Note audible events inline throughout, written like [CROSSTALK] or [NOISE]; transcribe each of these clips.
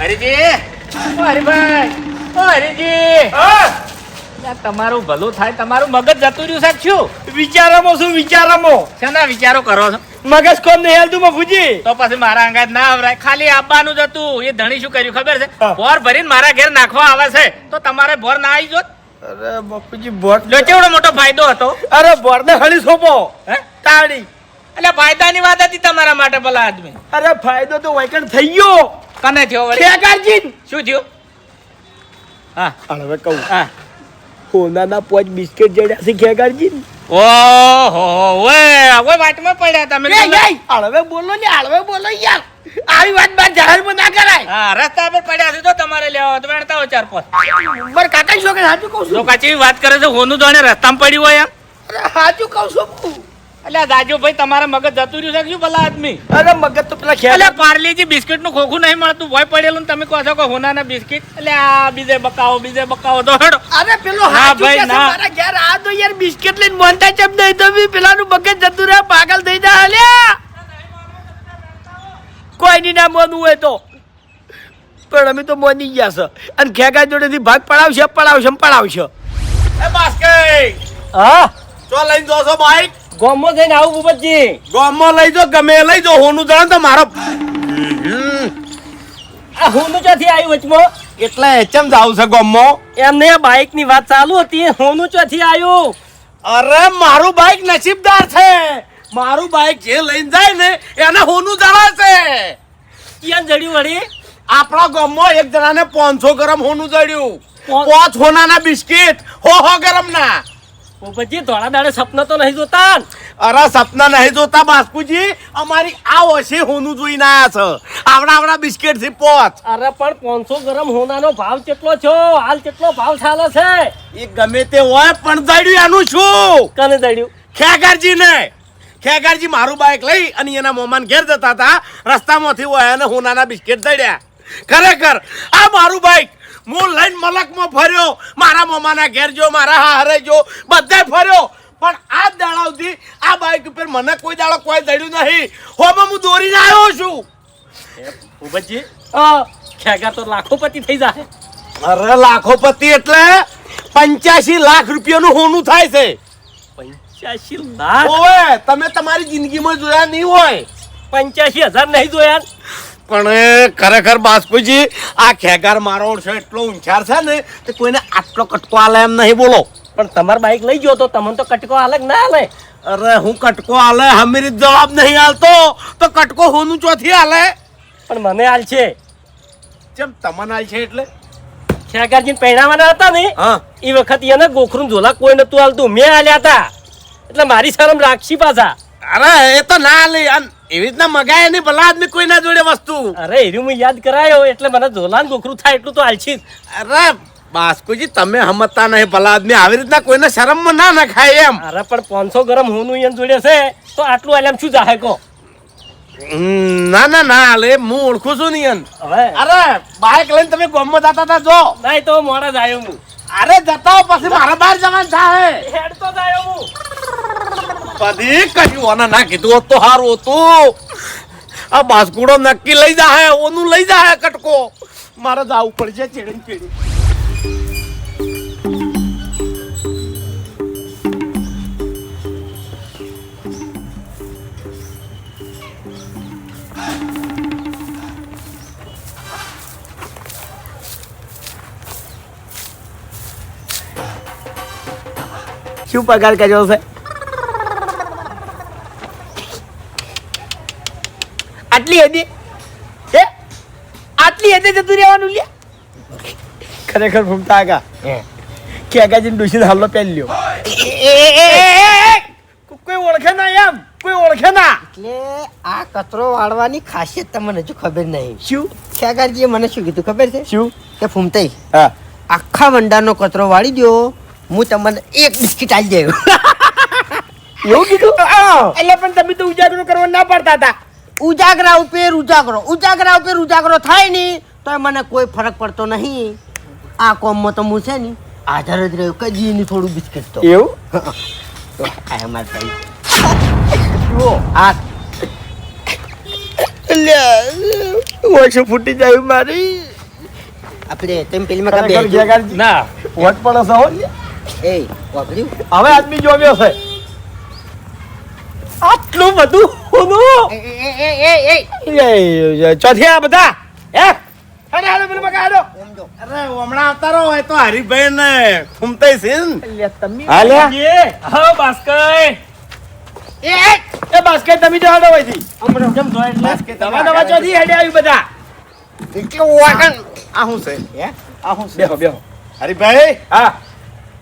હરીજી! હરીભાઈ હરીજી! તમારું ભલું થાય તમારું મગજ જતું રહ્યું સાહેબ શું? વિચારામાં શું વિચારામાં? શેના વિચારો કરો છો? મગજ કોમ નહીં હાલતું મફુજી તો પછી મારા અંગાત ના આવરાય. ખાલી આપવાનું જ હતું એ ધણી શું કર્યું ખબર છે. બોર ભરીને મારા ઘેર નાખવા આવે છે. તો તમારે બોર ના આવી જોત. અરે બાપુજી બોર લો કેવડો મોટો ફાયદો હતો? અરે બોર ને હળી સોપો. હે? તાળી. એટલે ફાયદાની વાત હતી તમારા માટે ભલા આદમી. અરે ફાયદો તો વૈકણ થઈ ગયો. કને થયો વળી? ખેગારજી શું થયું? હા. હવે કહું. હા. હોનાના પોચ બિસ્કિટ જડ્યા છે ખેગારજી ઓહો ઓએ ઓય વાટમાં પડ્યા તમે હળવે બોલો ને હળવે બોલો યાર. આવી વાત બાદ જાહેરમાં ના કરાય. હા રસ્તા પર પડ્યા છે તો તમારે લેવા તો વેણતા હોય ચાર પાંચ. મારે કાકા શું કે સાચું કહું છું. કેવી વાત કરે છે હોનું જાણે રસ્તામાં પડ્યું હોય એમ. સાચું કહું છું. હું. એટલે દાજુ ભાઈ તમારા મગજ જતું રહ્યું છે શું ભલા આદમી? અરે મગજ તો પેલા એટલે ખેલા પાર્લેજી બિસ્કિટનું ખોખું નહીં મળતું ભય પડેલું તમે કહો છો કે હોનાના બિસ્કિટ. એટલે આ બીજે બકાવો બીજે બકાવો તો હેડો. અરે પેલો હા ભાઈ, ના. મારા ઘેર આ તો યાર બિસ્કિટ લઈને મોંતા ચમ દઈ તો બી પેલાનું મગજ જતું રહે પાગલ થઈ જાય અલ્યા કોઈ ની ના મોનું હોય તો. પણ અમે તો મોની ગયા છે. અને ખેગા જોડેથી ભાગ પડાવશે પડાવશે પડાવશે. એ બાસ્કે હા? ચો લઈને જો છો બાઈક ગોમો થઈને આવું ભૂપતજી ગામમાં લઈ જો ગમે લઈ જો હોનું જાણ તો મારો. આ હોનું ચોથી આવ્યું વચમાં? એટલે એચમ જાવ છે ગામમાં? એમને બાઇકની વાત ચાલુ હતી હોનું ચોથી આવ્યું? અરે મારું બાઈક નસીબદાર છે. મારું બાઈક જે લઈને જાય ને એને હોનું જણાશે ક્યાં જડ્યું વળી? આપણા ગામમાં એક જણાને 500 ગ્રામ હોનું જડ્યું. પાંચ હોનાના બિસ્કિટ હો હો ગરમ ના ભૂપતજી ધોળા દાડે સપના તો નહીં જોતા અરે સપના નહીં જોતા બાસ્પુજી અમારી આ ઓછી હોનું જોઈને આયા છે. આવડા આવડા બિસ્કેટથી પોચ. અરે પણ પાંચસો ગ્રામ હોનાનો ભાવ કેટલો છો હાલ કેટલો ભાવ ચાલે છે? એ ગમે તે હોય પણ દડ્યું આનું શું? કને દડ્યું? ખેગરજી ને ખેગરજી મારું બાઈક લઈ અને એના મોમાન ઘેર જતા હતા. રસ્તામાંથી હોય અને હોનાના બિસ્કેટ દડ્યા. ખરેખર આ મારું બાઈક હું લઈને મલકમાં ફર્યો મારા મમ્માના ઘેર જો મારા હારે જો બધે ફર્યો. પણ આ દાડાવથી આ બાઈક ઉપર મને કોઈ દાડો કોઈ દડ્યું નહીં. હોમાં હું દોરીને આવ્યો છું. ભૂપતજી ખેગા તો લાખોપતિ થઈ જાય અરે લાખોપતિ એટલે પંચ્યાસી લાખ રૂપિયાનું હોનું થાય છે. પંચ્યાસી લાખ? ઓવે તમે તમારી જિંદગીમાં જોયા નહીં હોય. પંચ્યાસી હજાર નહીં જોયા? પણ ખરેખર બાસ્પુજી આ ખેગાર મારો છે એટલો ઊંચાર છે ને કે કોઈને આટલો કટકો આલે એમ નહીં બોલો. પણ તમાર બાઈક લઈ ગયો તો તમને તો કટકો અલગ ના આલે? અરે હું કટકો આલે હમીરી જવાબ નહીં આલતો. તો કટકો હોનું ચોથી આલે? પણ મને હાલ છે. જેમ તમને આલ છે એટલે? ખેગારજી પહેરાવાના હતા ને હા. એ વખત એને ગોખરું ઝોલા કોઈ નતું હાલતું મેં આલ્યા હતા. એટલે મારી શરમ રાખશી પાછા. અરે એ તો ના હાલે આમ એવી રીતના મગાય નહીં ભલા આદમી કોઈ ના જોડે વસ્તુ. અરે એનું મેં યાદ કરાયો એટલે મને ધોલાન ગોખરું થાય એટલું તો આલછી અરે બાસ્કુજી તમે સમજતા નહીં ભલા આદમી આવી રીતના કોઈને શરમમાં ના નખાય એમ. અરે પણ પાંચસો ગરમ હોનું એમ જોડે છે તો આટલું આલ્યામ શું જાહે કો ના ના ના લે હું ઓળખું છું નહીં. હવે? અરે બાઇક લઈને તમે ગોમમાં જતા હતા જો. નહીં તો મોડા જ આવ્યો હું. અરે જતા હો, પછી મારા બહાર જવાનું થાય હેડ તો જ આવ્યો હું. કયું ઓને ના કીધું તો સારું હતું. આ બાસ્કુડો નક્કી લઈ જાય ઓનું લઈ જાય કટકો. મારે જવું પડશે ચેડી ચેડી શું પગાર કર્યો છે? આટલી હદે હે? આટલી હદે જતું રહેવાનું લે. ખરેખર ફૂમતા આગા ખેગાજીને ડુસીને હાલો પહેરી લ્યો. કોઈ ઓળખે ના એમ? કોઈ ઓળખે ના? એટલે આ કચરો વાળવાની ખાસિયત તમને હજુ ખબર નહીં. શું? ખેગારજીએ મને શું કીધું ખબર છે? શું? કે ફૂમતાઈ હા. આખા વંડાનો કચરો વાળી દો હું તમને એક બિસ્કિટ આવી દેવું [LAUGHS] એવું કીધું? એટલે પણ તમે તો ઉજાગરો કરવા ના પડતા હતા. ઉજાગરા ઉપર ઉજાગરો. ઉજાગરા ઉપર ઉજાગરો થાય નહીં તો મને કોઈ ફરક પડતો નહીં. આ કોમમાં તો હું છે ને હાજર જ રહ્યો કજી નહીં થોડું બિસ્કિટ તો. એવું? આ અમાર આ ઓછું ફૂટી જાય મારી. આપણે તેમ પેલી માં ના. વટ પડે છે એ વાપર્યું? હવે આદમી જોવ્યો છે. આટલું બધું હોનું. એ એ એ એ એ એ, ચોથી આ બધા. હે? અરે હાલો પેલું બકા હાલો અરે હમણાં આવતા રહો તો હરીભાઈ ને ફૂમતાઈ છે ને તમે હાલ્યા? હા બાસ્કઈ એ એ એ તમે જો હાલો અહીંથી. દવા દવા ચોથી હેડે આવી બધા. આ શું છે? હે? આ શું છે? બેહો બેહો. હરીભાઈ? હા.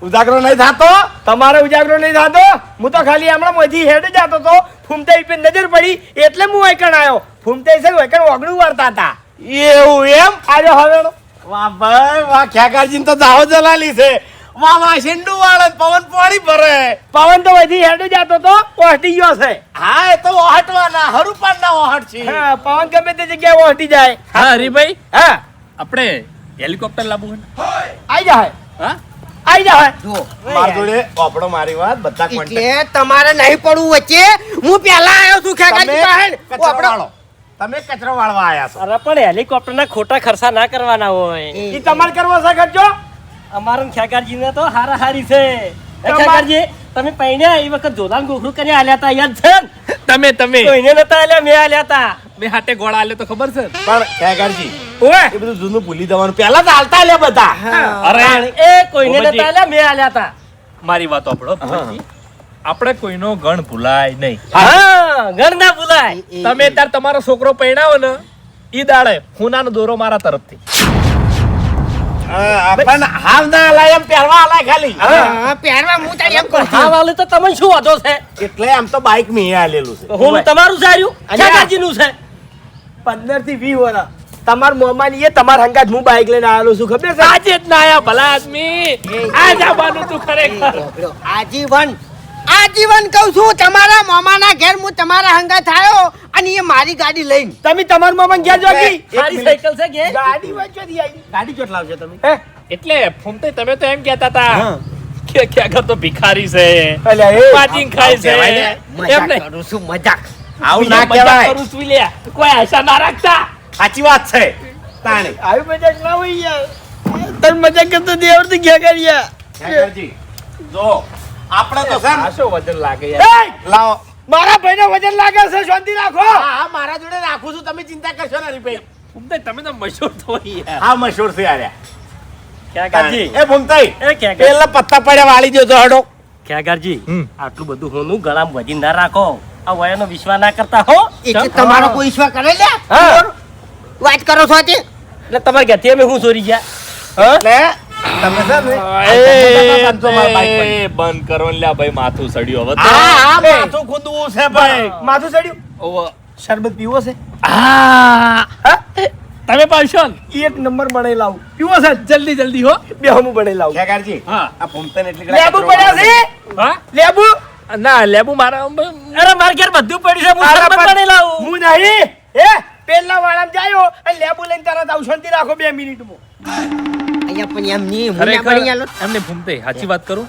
ઉજાગરો નહીં થતો? તમારે ઉજાગરો નહીં થતો? હું તો ખાલી હમણાં મજી હેડ જતો તો ફૂમતાઈ પર નજર પડી એટલે હું વૈકણ આવ્યો ફૂમતાઈ છે વૈકણ ઓગણું વાળતા હતા. એવું એમ? આજે હવે વાહ ભાઈ વાહ ખ્યાકારજી તો દાવો જલાલી છે. વાહ વાહ શેંડુ વાળે પવન પાણી ભરે. પવન તો વધી હેડ જતો તો ઓહટી ગયો છે. હા એ તો ઓહટવાના હરુપાડના ઓહટ છે. હા પવન ગમે તે જગ્યાએ ઓહટી જાય. હા હરીભાઈ. હા. આપણે હેલિકોપ્ટર લાવવું આઈ જાય. હા? આઈ જા જુઓ. માર જોડે ઓપડો મારી વાત બધા. એટલે તમારે નહીં પડવું વચ્ચે. હું પહેલા આવ્યો છું ખેગાજી પાસે. કચરો તમે કચરો વાળવા આયા છો. અરે પણ હેલિકોપ્ટર ના ખોટા ખર્ચા ના કરવાના હોય. એ- ઈ તમારે કરવો છે ખર્ચો? અમારા ખેગાજી ને તો હારા હારી છે ખેગાજી તમે પૈણ્યા એ વખત જોદાન ગોખરું કરી આલ્યા હતા યાદ છે? તમે તમે. કોઈને નતા આલ્યા મેં આલ્યા હતા. મેં હાથે ગોળા આલ્યો તો ખબર છે? પણ ખ્યાકારજી ઓએ એ બધું જૂનું ભૂલી જવાનું. પહેલા તો હાલતા લે બધા. અરે એ કોઈને નતા આલ્યા મેં આલ્યા તા મારી વાત આપણો આપણે કોઈનો ગણ ભૂલાય નહીં. હા. ગણ ના ભૂલાય. તમે તાર તમારો છોકરો પરણાવો ને ઈ દાડે ખૂનાનો દોરો મારા તરફથી. પણ હાલ ના હલાય એમ પહેરવા હલાય ખાલી. હા, પહેરવા હું તારી એમ કહું છું. હા તો તમને શું વાંધો છે? એટલે આમ તો બાઇક મેં આલેલું છે. હું તમારું સાર્યું અને આ- નું છે? પંદરથી વીસ વર્ષ. તમાર મોમાન એ તમાર હંગાત હું બાઈક લઈને આવેલો છું ખબર છે? આજે જ ના આયા ભલા આદમી. આ જવાનું તું ખરેખર. આજીવન. આજીવન કહું છું તમારા મોમાના ઘેર હું તમારા હંગા થયો અને એ મારી ગાડી લઈને. તમે તમાર મોમાન ઘેર જોગી સારી સાયકલ છે કે ગાડી વાંચોથી આવી ગાડી ચોટ લાવજો તમે. એટલે ફોન તો તમે તો એમ કહેતા હતા. કે કે ક્યાંક તો ભિખારી છે. એટલે એ. પાચીન ખાય છે. એમ નહીં. કરું છું મજાક. આવું ના કહેવાય. કરું છું લે કોઈ આશા ના રાખતા? સાચી વાત છે. તાણે. આવી મજાક ના હોય યાર. તન મજાક કરતો દેવરથી ઘેર કર્યા ખ્યાકારજી જો આપણે તો છે આશો વજન લાગે યાર. લાવો. મારા ભાઈને વજન લાગે છે શાંતિ રાખો. હા મારા જોડે રાખું છું તમે ચિંતા કરશો ને હરીભાઈ ફૂમતે તમે તો મશહૂર તો યાર. હા મશહૂર છે આર્યા ખેગારજી એ ભૂમતાઈ એ ખેગાર પેલા પત્તા પડ્યા વાળી દેજો હડો. ક્યાં હમ. આટલું બધું હોનું ગળામાં વજી ના રાખો. આ વયાનો વિશ્વાસ ના કરતા હો. તમારો કોઈ વિશ્વાસ કરે લે વાત કરો છો તે? એટલે તમારે ક્યાંથી અમે હું ચોરી ગયા? હા? તમે છે ને આ એ, ધંધો મારા બાઈક પર. એ, બંધ કરો લ્યા ભાઈ માથું સડ્યું હવે તો. હા હા એ. માથું ખુદવું છે ભાઈ. માથું ચડ્યું શરબત પીવો છે? તમે પાડશો એક નંબર બનાવી લાવું પીવો છે? જલ્દી જલ્દી હો. બે હમું બને લાવું હા. આ એટલી લેબુ પડ્યા છે? હા? લેબુ? ના લેબુ મારા અરે માર ઘેર બધું પડ્યું છે. હું મારા શરબત લાવું હું નહીં. હે? પેલા વાળામાં જાયો અને લેબુ લઈને તરત આવું શાંતિ રાખો બે મિનિટમાં. અહીંયા પણ એમ નહીં હું ના પડી આલો. એમને ભૂમતે સાચી વાત કરું?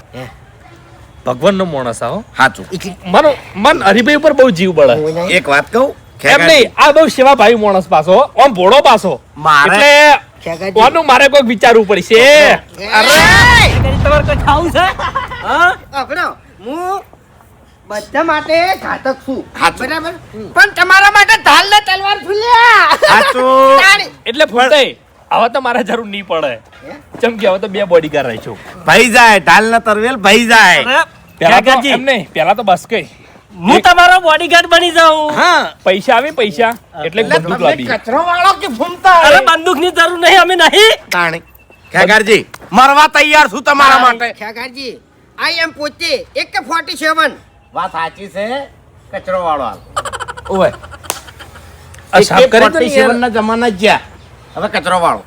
ભગવાનનો ભગવાન નો માણસ આવો. સાચું મન મન હરિભાઈ ઉપર બહુ જીવ બળે. એક વાત કહું? એમ નહીં આ બહુ સેવા ભાઈ માણસ પાછો આમ ભોળો પાછો. મારે એટલે કોનું મારે કોઈક વિચારવું પડશે. અરે! તમારે કોઈ ખાવું છે? હા? આપણો હું બધા માટે ઘાતક છું બરાબર? પણ તમારા માટે ઢાલ ને તલવાર ફૂલ્યા. એટલે ભૂમતે હવે તો મારે જરૂર નહીં પડે. ચમ કે હવે તો બે બોડીગાર્ડ રહીશું. ભાઈ જાય ઢાલ ના તરવેલ ભાઈ જાય. પેલા તો એમ નહીં પેલા તો બસ કઈ. હું તમારો બોડીગાર્ડ બની જાઉં. હા. પૈસા આવે પૈસા. એટલે એટલે બંદૂક લાવી. કચરો વાળો કે ફૂમતા અરે બંદૂકની જરૂર નહીં અમે નહીં. તાણી. ખેગારજી મરવા તૈયાર છું તમારા માટે. ખેગારજી આઈ એમ પોતે એક કે ફોર્ટી સેવન વાત સાચી છે કચરો વાળો હાલ. ઓય આ સાફ કરી તો નહીં ના જમાના ગયા. હવે કચરો વાળો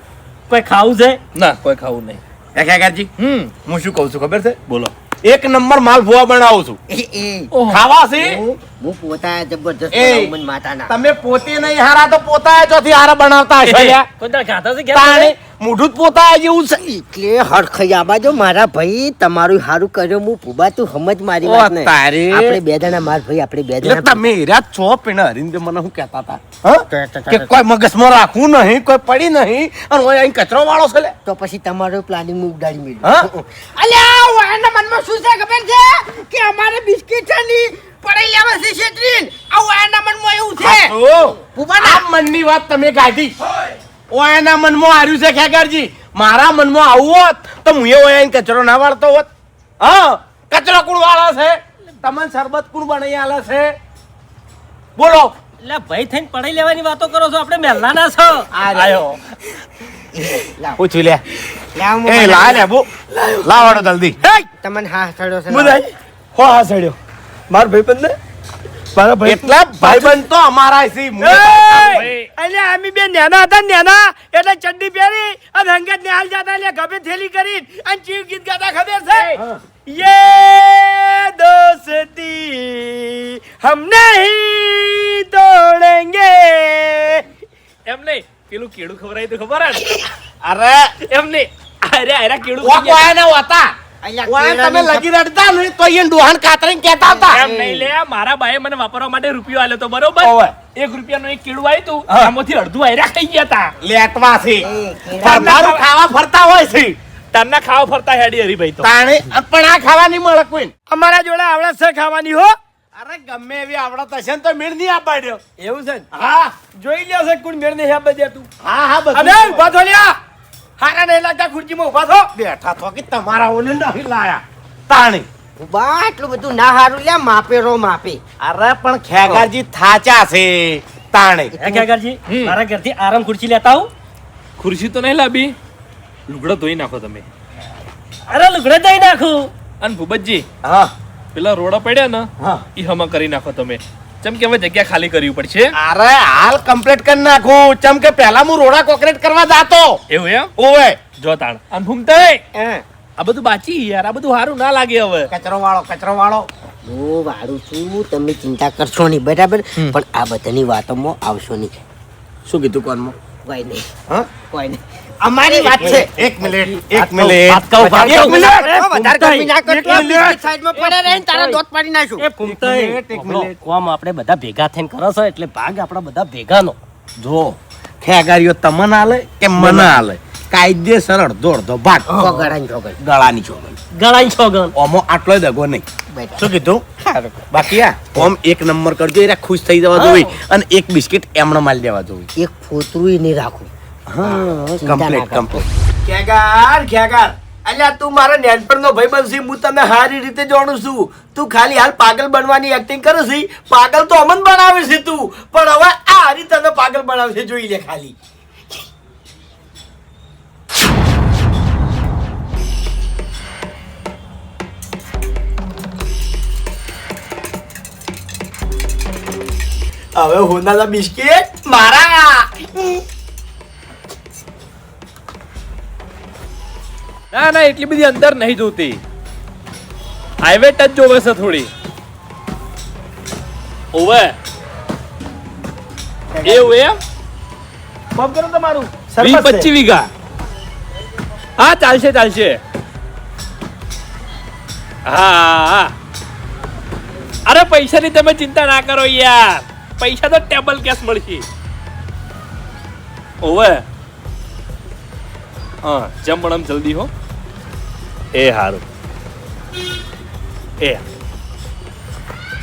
કોઈ ખાવું છે? ના કોઈ ખાવું નહીં. ખેગારજી હમ. હું શું કહું છું ખબર છે? બોલો. એક નંબર માલ ભુવા બનાવું છું. ખાવા છે હું હું પોતા જબરજસ્ત. બનાવું માતાના તમે પોતે નહીં હારા તો પોતા ચોથી હારા બનાવતા હશો લ્યા. કોઈ છે ઘેર મોઢું પોતા જેવું છે. એટલે હરખઈ આવા જો મારા ભાઈ તમારું હારું કર્યો હું પુબા તું સમજ મારી વાત ને તારે. આપણે બે જણા માર ભાઈ આપણે બે જણા. તમે હેરા છો પણ હરીને મને શું કહેતા હતા? કે કોઈ મગજમાં રાખવું નહીં કોઈ પડી નહીં અને ઓય અહીં કચરો વાળો છે લે તો પછી તમારું પ્લાનિંગ હું ઉડાડી મેળ્યું અલ્યા એના મનમાં શું છે ખબર છે કે અમારે બિસ્કિટ છે ની પડી લેવા છે શેત્રીન? આવું એના મનમાં એવું છે. તો ભૂપાના. આ મનની વાત તમે કાઢી ઓયાના મનમાં હાર્યું છે ખેગારજી. મારા મનમાં આવું હોત તો હું એ કચરો ના વાળતો હોત. હા કચરો કુણ વાળો છે? તમને શરબત કુણ બનાવી આલે છે? બોલો. એટલે ભાઈ થઈને પડાઈ લેવાની વાતો કરો છો આપણે મહેલાના છો. આયો. પૂછી લે. લાવ. એ લા લે બો. લાવાડો જલ્દી. તમને હા સડ્યો છે મુદાઈ હો હા સડ્યો માર ભાઈબંધ ને મારા ભાઈ એટલા ભાઈબંધ તો અમારા છે. એટલે અમે બે નેના હતા નેના. એટલે ચડ્ડી પહેરી અને હંગત નિહાલ જતા એટલે ગભે થેલી કરી અને ચીવ ગીત ગાતા ખબર છે? યે દોસ્તી હમ નહીં તોડેંગે. એમ નહીં પેલું કેડું ખબર આવી તો ખબર અરે એમ નહીં અરે અરે કેડું કોયા ના હતા તમે લગી રડતા ને તો અહીંયા ડોહાન કાતરીને કહેતા હતા. એમ નહીં લે મારા બાએ મને વાપરવા માટે રૂપિયો આલ્યો તો બરોબર? એક રૂપિયાનું એક કેળું આવ્યું તું આમાંથી અડધું આયરા ખાઈ ગયા તા. લેટવા છે તમારું ખાવા ફરતા હોય છે. તારના ખાવા ફરતા હેડી હરીભાઈ તો. તાણે પણ આ ખાવાની મળે કોઈ અમારા જોડે આવડે છે ખાવાની હો. અરે ગમે એવી આવડત હશે ને તો મેળ નહીં આપાડ્યો. એવું છે હા. જોઈ લ્યો છે કોણ મેળ નહીં આપે તું. હા હા ઊભા હારા નહીં લાગતા ખુરચીમાં ઊભા થો. બેઠા થો કે તમારા ઓને નહીં લાયા. તાણી. ઊભા એટલું બધું ના હારું. લ્યા માપે રો માપે. અરે પણ ખેગારજી થાચા છે. તાણે. હે કાકાજી મારા ઘરથી આરામ ખુરશી લેતા આવું? ખુરશી તો નહીં લાવી લુગડો ધોઈ નાખો તમે. અરે લુગડા ધોઈ નાખું? અને ભૂપતજી હા. પેલા રોડા પડ્યા ને હા. ઈ હમા કરી નાખો તમે. જેમ કે હવે જગ્યા ખાલી કરવી પડશે? અરે હાલ કમ્પ્લીટ કરી નાખું. ચમ કે પહેલા હું રોડા કોન્ક્રીટ કરવા જાતો. એવું એમ? ઓવે. જો તાણ. અને ભૂમતાઈ આ બધું બાચી યાર આ બધું સારું ના લાગે હવે. કચરો વાળો કચરો વાળો. હું વાળું છું તમે ચિંતા કરશો નહીં બરાબર? પણ આ બધાની વાતોમાં આવશો નહીં. શું કીધું કોનમાં કોઈ નહીં. હા? કોઈ નહીં. અમારી વાત છે. એક મિનિટ એક મિનિટ. વાત કહું, એક મિનિટ. વધારે ગરમી ના કરતો, સાઈડમાં પડ્યા રહીને તારા દોત પાડી નાખું. એ મિનિટ, એક મિનિટ. કોમ આપણે બધા ભેગા થઈને કરો છો એટલે ભાગ આપણા બધા ભેગાનો. જો ખેગારીઓ તમને આલે કે મને આલે? કાયદેસર દોડ દો ભાગ ગળાની છોગન ગળાની છોગન ગળાની છોગન ઓમો આટલો દગો નહીં. શું કીધું? બાકી આ ઓમ એક નંબર કરજો એટલે ખુશ થઈ જવા જોઈએ અને એક બિસ્કિટ એમણે માલ દેવા જોઈએ. એક ફોતરું નહીં રાખું. કમ્પ્લીટ. કમ્પ્લીટ ખેગાર ખેગાર અલ્યા તું મારા નેનપણનો ભાઈબંધ છે હું તને સારી રીતે જાણું છું. તું ખાલી હાલ પાગલ બનવાની એક્ટિંગ કરે છે પાગલ તો અમન બનાવે છે તું. પણ હવે આ હારી તને પાગલ બનાવશે જોઈ લે ખાલી. હવે હોનાના બિસ્કિટ મારા. ના ના એટલી બધી અંદર નહીં જોતી. હાઈવે ટચ જોવે છે થોડી. ઓવે એવું એમ? પંપ કરો તમારું. સરપંચ છે. વીઘા. હા ચાલશે ચાલશે. હા હા. અરે પૈસાની તમે ચિંતા ના કરો યાર. પૈસા તો ટેબલ કેશ મળશે. ઓવે હા જમ પણ જલ્દી હો. એ સારું એ.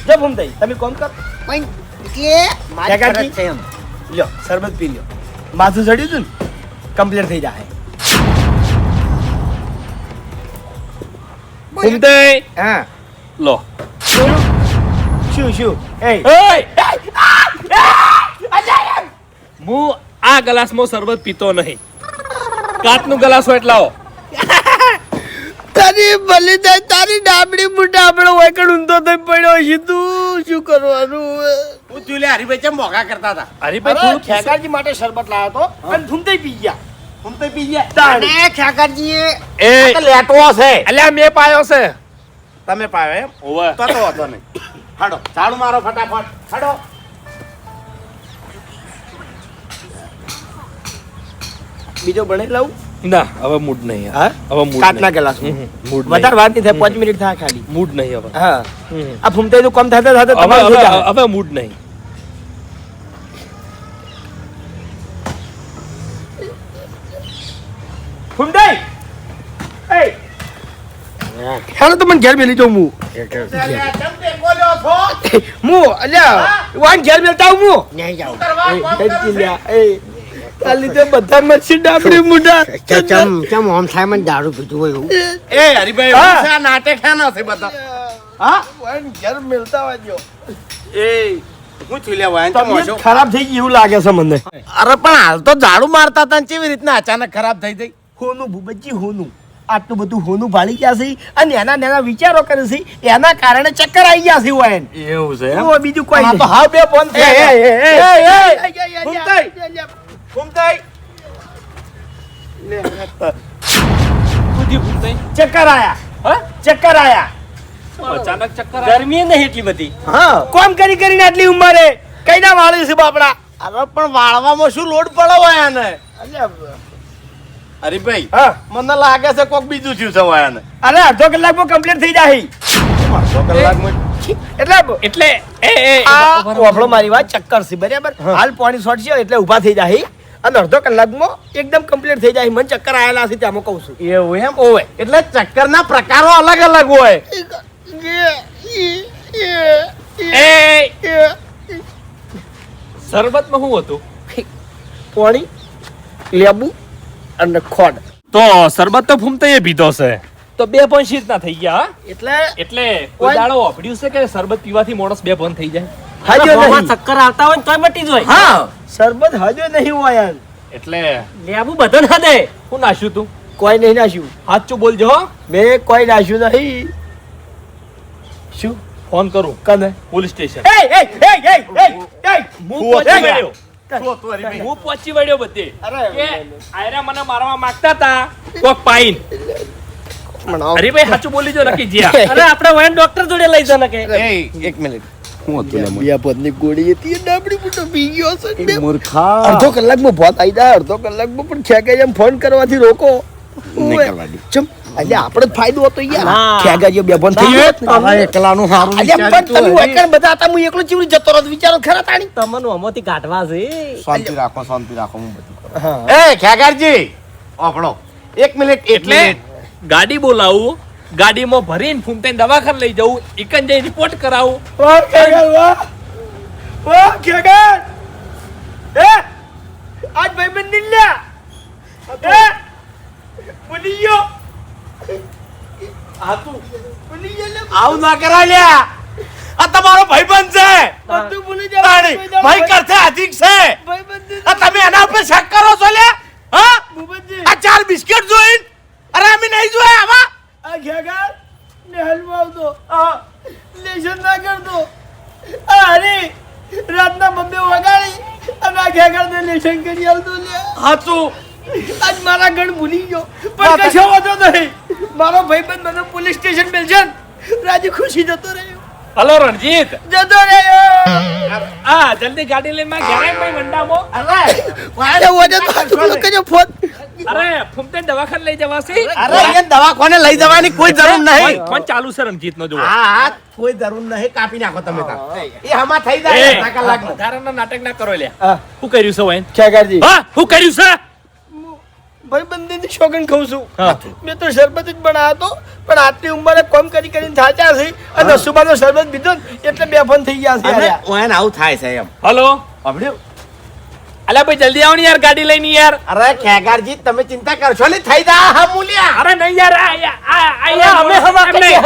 જો ભૂમતાઈ તમે કોમ કર? પણ એટલે મારી? ફરજ છે એમ. લ્યો શરબત પી લ્યો. માથું ચડ્યું હતું ને કમ્પ્લીટ થઈ જાય ઘૂમતે હા. લો. શું શું? એ. હું આ ગ્લાસમાં શરબત પીતો નહીં. કાચનું ગ્લાસ હોય એટલે આવો. તારી ભલી થાય તારી ડાબડી મોટા આપણો વાયકડ ઊંધો થઈ પડ્યો છે તું શું કરવાનું હું તું હરિભાઈ ચેમ મોગા કરતા હતા? હરિભાઈ તું થોડું ખેગારજી માટે શરબત લાવ્યો હતો અને ધૂમતે પી ગયા. હું પી ગયા. અને ખેગારજીએ એ. આ છે અલ્યા મેં પાયો છે. તમે પાયો એમ? ઓવે. તો તો વાંધો નહીં. હાડો ઝાડુ મારો ફટાફટ. હાડો. બીજો બને લાવું ના હવે મૂડ નહીં હા? હવે મૂડ કાટના હમ, મૂડ વધારે વાત નહીં થાય પાંચ મિનિટ થાય ખાલી. મૂડ નહીં હવે. હા. આ ફૂમતાઈ નું કામ થતા થતા હવે હવે મૂડ નહીં. ફૂમતાઈ હેલો તો મને ઘેર મેલી જાઉં હું હું અલ્યા વાન ઘેર મેલતા આવું હું નહીં જાઉં એ. આ લીધે બધા મચ્છી ડાબડી મુઢા ચમ ચમ આમ થાય મને દારૂ પીધું હોય એવું એ હરીભાઈ હા. હું છે આ નાટક છે નથી બધા હા વાન ઘેર મેલતા વાજો એ હું છું લે તો ખરાબ થઈ ગયું લાગે છે મને અરે પણ હાલ તો ઝાડુ મારતા હતા કેવી રીતના અચાનક ખરાબ થઈ ગઈ હોનું ભૂબજી હોનું આટલું બધું હોનું ભાળી ગયા છે અને એના નેના વિચારો કરે છે એના કારણે ચક્કર આવી ગયા છે વાયન એવું છે બીજું કોઈ હા તો હાવ બે ફોન એ, એ, એ, એ, એ, ફૂમતાઈ. બુદ્ધિ ફૂટતી. ચક્કર આયા. હા? ચક્કર આયા. અચાનક ચક્કર ગરમી નહીં એટલી બધી. હા. કોમ કરી કરીને આટલી ઉંમરે? કઈ ના વાળી છે બાપડા? અરે પણ વાળવામાં શું લોડ પડે વાયાને અરે ભાઈ હા. મને લાગે છે કોક બીજું થયું છે વાયાને અરે અડધો કલાકમાં કમ્પ્લીટ થઈ જાય અડધો કલાકમાં એટલે એટલે એ એ આપણો મારી વાત ચક્કર છે બરાબર? હાલ પાણી શોર્ટ છે એટલે ઊભા થઈ જાય અને અડધો કલાકમાં એકદમ કમ્પ્લીટ થઈ જાય મને ચક્કર આયેલા છે ત્યાં કહું છું એવું એમ ઓવે એટલે ચક્કરના પ્રકારો અલગ અલગ હોય એ શરબતમાં શું હતું પાણી લેબુ અને ખોડ તો શરબત તો ફૂમતાઈએ પીધો છે તો બે પણ શીત ના થઈ ગયા એટલે એટલે કોઈ દાડો અભડ્યું છે કે શરબત પીવાથી માણસ બે બંધ થઈ જાય મોંમાં ચક્કર આવતા હોય ને તોય મટી જાય હા શરબત હજુ નહીં હોય યાર. એટલે લેબુ બધો ના દે હું નાખ્યું તું? કોઈ નહીં નાખ્યું સાચું બોલજો હો. મેં કોઈ નાખ્યું નહીં. શું? ફોન કરું. કને? Police station. એ એ એ એ એ હું પહોંચી વળ્યો? હું પહોંચી વળ્યો બધે. અરે, કે આયરા મને મારવા માંગતા હતા કોક પાઈન અરે ભાઈ સાચું બોલી જો નક્કી જ્યા. [LAUGHS] અરે આપણે વયન ડોક્ટર જોડે લઈ જાને કે એક મિનિટ. શું હતું લે બે પદની ગોળી હતી ડાબડી મોટો પી ગયો છે મૂર્ખા અડધો કલાકમાં ભોત આવી જાય અડધો કલાકમાં પણ ખેગાઈ એમ ફોન કરવાથી રોકો. ચમ અલ્યા આપણે જ ફાયદો હતો યાર. ના. ખેગાજી બે થઈ ગયો. તારા એકલાનું સારું અલ્યા પણ તમે વિચાર્યું બધા હતા હું એકલો ચીવડી જતો રહ્યો વિચારો ખરા તાણી? તમને આમાંથી કાઢવા છે. શાંતિ રાખો શાંતિ રાખો હું બધું એ ખ્યાગારજી આપણો એક મિનિટ એટલે ગાડી બોલાવું. ગાડીમાં ભરીને ફૂમતાઈને દવાખાને લઈ જવું એકન જઈ રિપોર્ટ કરાવું. વાહ ખેગર વાહ. વાહ ખેગર એ આજ ભાઈબંધ નીલ્યા એ ભૂલી આ તું. લે. આવું ના કરા લ્યા આ તમારો ભાઈબંધ છે. બધું ભૂલી જાવ તાણી, ભાઈ કરતે અધિક છે ભાઈબંધ આ તમે એના ઉપર શક કરો છો લે? હા? આ ચાર બિસ્કિટ જોઈન અરે અમે નહીં જોયા આવા. આ ખેગર ને હલવો આવતો આ લેશન ના કરતો. આ હરી રાતના બબ્બે વગાડી અને આ ખેગર ને લેશન કરી આવતો લે હાચું. આજ મારા ગણ ભૂલી ગયો. પણ કશો વાંધો નહીં. મારો ભાઈબંધ મને પોલીસ સ્ટેશન મેલશે ને, રાજી ખુશી જતો રહ્યો. હલો રણજીત. જતો રહ્યો. આ જલ્દી ગાડી લઈને માં ઘેરાય ભાઈ મંડામો. અરે અરે વજન તો ફોન અરે ફૂમતાઈને દવાખાને લઈ જવાશે અરે અહીંયા દવાખાને લઈ જવાની કોઈ જરૂર નહીં. ફોન- ફોન ચાલુ છે રણજીત નો જોવો હા હા કોઈ જરૂર નહીં. કાપી નાખો તમે તાર એ હમા થઈ જાય એ, અડધા વધારાના નાટક ના કરો લ્યા. હા. કર્યું છે વૈન? ખેગરજી હા શું કર્યું છે? ભાઈબંધની શોગન ખાઉં છું. મેં તો શરબત જ બનાવ્યો હતો પણ આટલી ઉંમરે કોમ કરી કરીને થાચ્યા છે. અને સુબાનો શરબત પીધો એટલે એટલે બેફાન થઈ ગયા છે આવું થાય છે એમ. હલો? સાંભળ્યું? અલ્યા ભાઈ જલ્દી આવો ને યાર ગાડી લઈને યાર. અરે ખેગારજી તમે ચિંતા કરશો ને થઈ જા હા મૂલ્યા અરે નહીં યાર આ આ- આ- અમે હવા કરીએ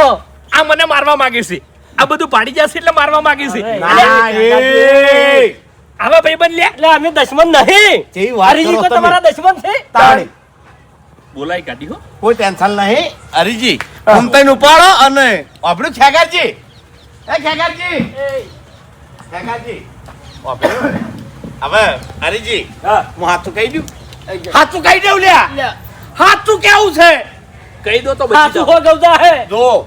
આ મને મારવા માંગે છે. આ બધું પાડી જશે એટલે મારવા માંગે છે. અરે, ના એ. આવા ભાઈ બન લે એટલે અમે દશમન નહીં. કેવી વાત કરો તમે. તમારા દશમન છે? તાળી. બોલાય ગાડી હો. કોઈ ટેન્શન નહીં. હરીજી ફૂમતાઈને ઉપાડો અને આપણું ખેગારજી. એ ખેગારજી. ખેગારજી. વાપર્યું? હવે હરીજી હું. હાથું કહી દઉં? હાથું કહી દઉં લ્યા. હાથું કેવું છે? કહી દો તો હા બચી તું જાઓ. હો. ગવજા હે. જો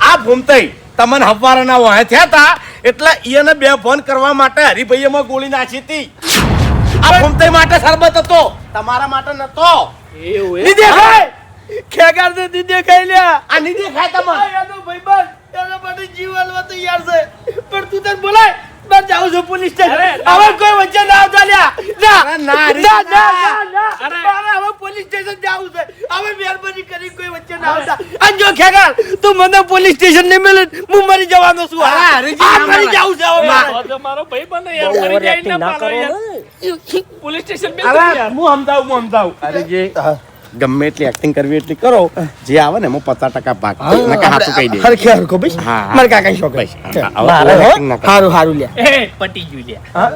આ ભૂમતઈ તમને હવારના વાહે થયા હતા એટલે એને બે ફોન કરવા માટે હરિભાઈએ માં ગોળી નાખી હતી. આ ભૂમતઈ માટે શરબત હતો. તમારા માટે નતો. એવું એ દેખાય ખેગાર દે ની દેખાય લ્યા. આ નહીં દેખાય તમારે એનો ભાઈબંધ એનો માટે જીવ આલવા તૈયાર છે. પણ તું તને બોલાય. બાર જાઉં છું પોલીસ સ્ટેશન હવે કોઈ વચ્ચે ના આવતા લ્યા ના ના, ના. ના અરે. હવે પોલીસ સ્ટેશન જાઉં છે. હવે મહેરબાની કરી કોઈ વચ્ચે ના આવતા. અને જો ખેગાર તું મને પોલીસ સ્ટેશન ને મળે હું મરી જવાનો છું. હા આ ના મરી જાઉં જાવું છે હવે. મારો ભાઈ બને યાર મરી જાય ના ના યાર. પોલીસ સ્ટેશન બે અરે યાર હું સમજાવું હું સમજાવું. અરે જે ગમે એટલી એક્ટિંગ કરવી એટલી કરો. જે આવે ને એમાં પચાસ ટકા ભાગ. નકા હાથું કહી દે. હરખે હરખો ભાઈ. મારે કાકા શોખ ભાઈ. હારું હારું લ્યા. પટી ગયું લ્યા.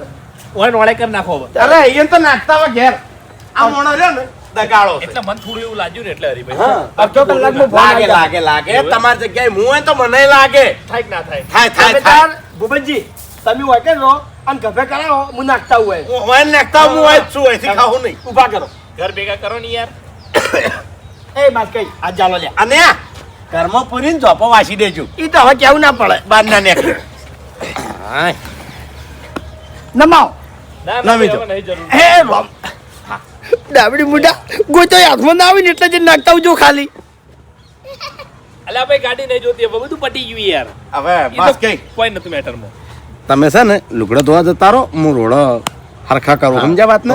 ઓય નોળે કરી નાખો અરે અહીંયા તો નાખતા હોય ઘેર. આ મોણો રહ્યો ને દગાડો એટલે મને થોડું એવું લાગ્યું ને એટલે હરીભાઈ. અડધો કલાકમાં લાગે લાગે લાગે. તમારી જગ્યાએ હું હોય તો મને લાગે. થાય ના થાય. થાય થાય થાય. ભૂપતજી તમે વાટે રહો અને ગભે કરાવો હું નાખતા હોય. હું નાખતા હું હોય છું અહીંથી ખાવું નહીં. ઊભા કરો. ઘર ભેગા કરો ને યાર. એ માસ કઈ આ ચાલો લે. અને આ ઘરમાં પૂરીને ચોપો વાસી દેજો. ઈ તો હવે કેવું ના પડે બાર ના નીકળે નમાવ. નમી જો. હે ડાબડી મુડા ગોતો હાથમાં ના આવીને એટલે જ નાખતા આવજો ખાલી. અલ્યા ભાઈ ગાડી નહીં જોતી હવે બધું પટી ગયું યાર. હવે બસ કઈ. કોઈ નતું મેટરમાં. તમે છે ને લુગડો ધોવા જતા રહો હું રોડો હરખા કરું. સમજ્યા વાત ને?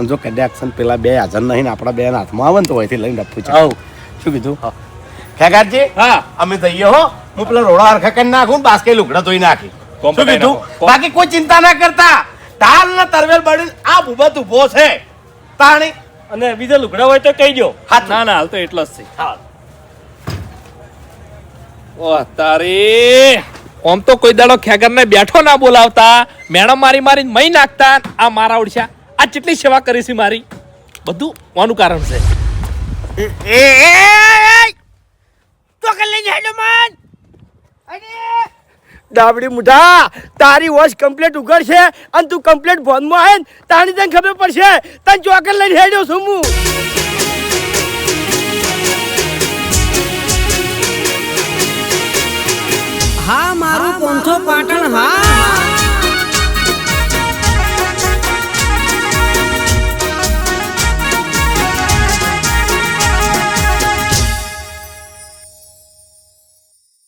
અને જો કદાચ પેલા બે હાજર નહીં ને આપણા બે હાથમાં આવે ને તો અહીંથી લઈને ડફું છે. શું કીધું? ખેગારજી હા અમે જઈએ હો. હું પેલા રોડા હરખા કરી નાખું બાસ્કે લુગડા ધોઈ નાખી. શું કીધું? બાકી કોઈ ચિંતા ના કરતા. તાલ ને તરવેલ બળી આ ભૂબત ઊભો છે. તાણી. અને બીજા લુગડા હોય તો કહી દો. હાથ ના ના હાલ તો એટલો જ છે. ઓહ તારી. ઓમ તો કોઈ દાડો ખેગર ને બેઠો ના બોલાવતા. મેડમ મારી મારી મહી નાખતા. આ મારા ઓળશા. આ કેટલી સેવા કરી છે મારી. બધું કોનું કારણ છે. એ તો લઈને હેડો મન! મુઢા તારી વોશ કમ્પ્લીટ ઉઘડ છે અને તું કમ્પ્લીટ ફોનમાં આવે ને તારી તને ખબર પડશે. તને ચોકર લઈને હેડ્યો છું હું. હા મારું પંથો પાટણ હા.